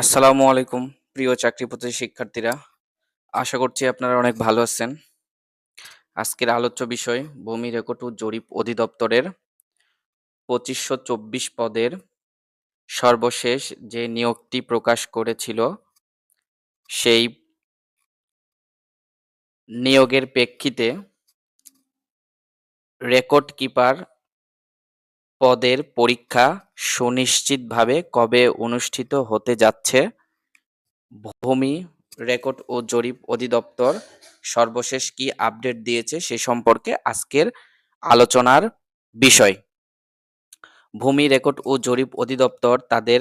আসসালামু আলাইকুম, প্রিয় চাকরিপ্রত্যাশী শিক্ষার্থীরা। আশা করছি আপনারা অনেক ভালো আছেন। আজকের আলোচ্য বিষয়, ভূমি রেকর্ড ও জরিপ অধিদপ্তরের পঁচিশশো চব্বিশ পদের সর্বশেষ যে নিয়োগটি প্রকাশ করেছিল, সেই নিয়োগের প্রেক্ষিতে রেকর্ড কিপার পদের পরীক্ষা সুনিশ্চিতভাবে কবে অনুষ্ঠিত হতে যাচ্ছে? ভূমি, রেকর্ড ও জরিপ অধিদপ্তর সর্বশেষ কি আপডেট দিয়েছে সে সম্পর্কে আজকের আলোচনার বিষয়। ভূমি, রেকর্ড ও জরিপ অধিদপ্তর তাদের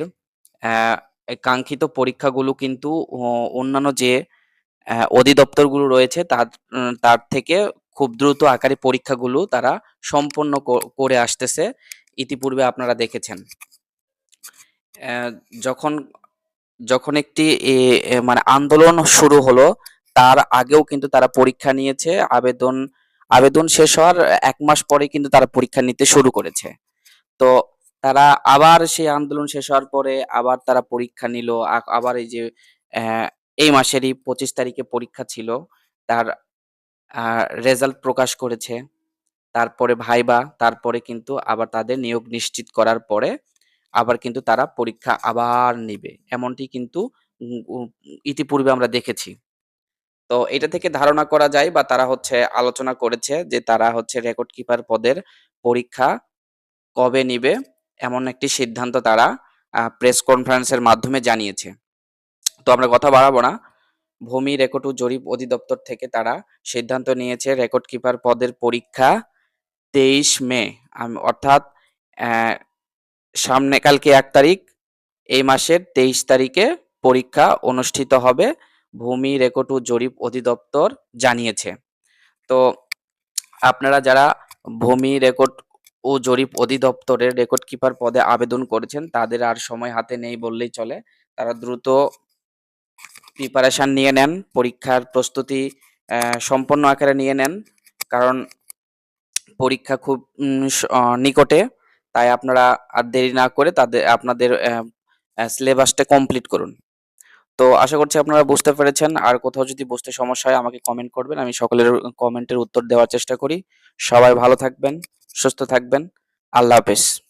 কাঙ্ক্ষিত পরীক্ষাগুলো কিন্তু অন্যান্য যে অধিদপ্তরগুলো রয়েছে তার তার থেকে খুব দ্রুত আকারে পরীক্ষাগুলো তারা সম্পন্ন করে আসতেছে। ইতিপূর্বে আপনারা দেখেছেন। যখন যখন একটি মানে আন্দোলন শুরু হলো, তার আগেও কিন্তু তারা পরীক্ষা নিয়েছে, আবেদন আবেদন শেষ হওয়ার এক মাস পরে কিন্তু তারা পরীক্ষা নিতে শুরু করেছে। তো তারা আবার সেই আন্দোলন শেষ হওয়ার পরে আবার তারা পরীক্ষা নিল আবার এই যে এই মাসেরই পঁচিশ তারিখে পরীক্ষা ছিল, তার রেজাল্ট প্রকাশ করেছে। তারপরে ভাইবা, তারপরে কিন্তু আবার তাদের নিয়োগ নিশ্চিত করার পরে আবার কিন্তু তারা পরীক্ষা আবার নিবে। এমনটি কিন্তু ইতিপূর্বে আমরা দেখেছি। তো এটা থেকে ধারণা করা যায় বা তারা হচ্ছে আলোচনা করেছে যে তারা হচ্ছে রেকর্ড কিপার পদের পরীক্ষা কবে নিবে এমন একটি সিদ্ধান্ত তারা প্রেস কনফারেন্সের মাধ্যমে জানিয়েছে। তো আমরা কথা বাড়াবো না। ভূমি রেকর্ড ও জরিপ অধিদপ্তর থেকে তারা সিদ্ধান্ত নিয়েছে রেকর্ড কিপার পদের পরীক্ষা তেইশ মে, আম- অর্থাৎ সামনে কালকে এক তারিখ, এই মাসের তেইশ তারিখে পরীক্ষা অনুষ্ঠিত হবে, ভূমি রেকর্ড ও জরিপ অধিদপ্তর জানিয়েছে। তো, আপনারা যারা ভূমি রেকর্ড ও জরিপ অধিদপ্তরের রেকর্ড কিপার পদে আবেদন করেছেন, তাদের আর সময় হাতে নেই বললেই চলে। তারা দ্রুত প্রিপারেশান নিয়ে নেন, পরীক্ষার প্রস্তুতি সম্পন্ন আকারে নিয়ে নেন, কারণ পরীক্ষা খুব নিকটে। তাই আপনারা আর দেরি না করে তাদের, আপনাদের সিলেবাসটা কমপ্লিট করুন। তো আশা করছি আপনারা বুঝতে পেরেছেন। আর কোথাও যদি বুঝতে সমস্যা হয় আমাকে কমেন্ট করবেন। আমি সকলের কমেন্টের উত্তর দেওয়ার চেষ্টা করি। সবাই ভালো থাকবেন, সুস্থ থাকবেন। আল্লাহ হাফেজ।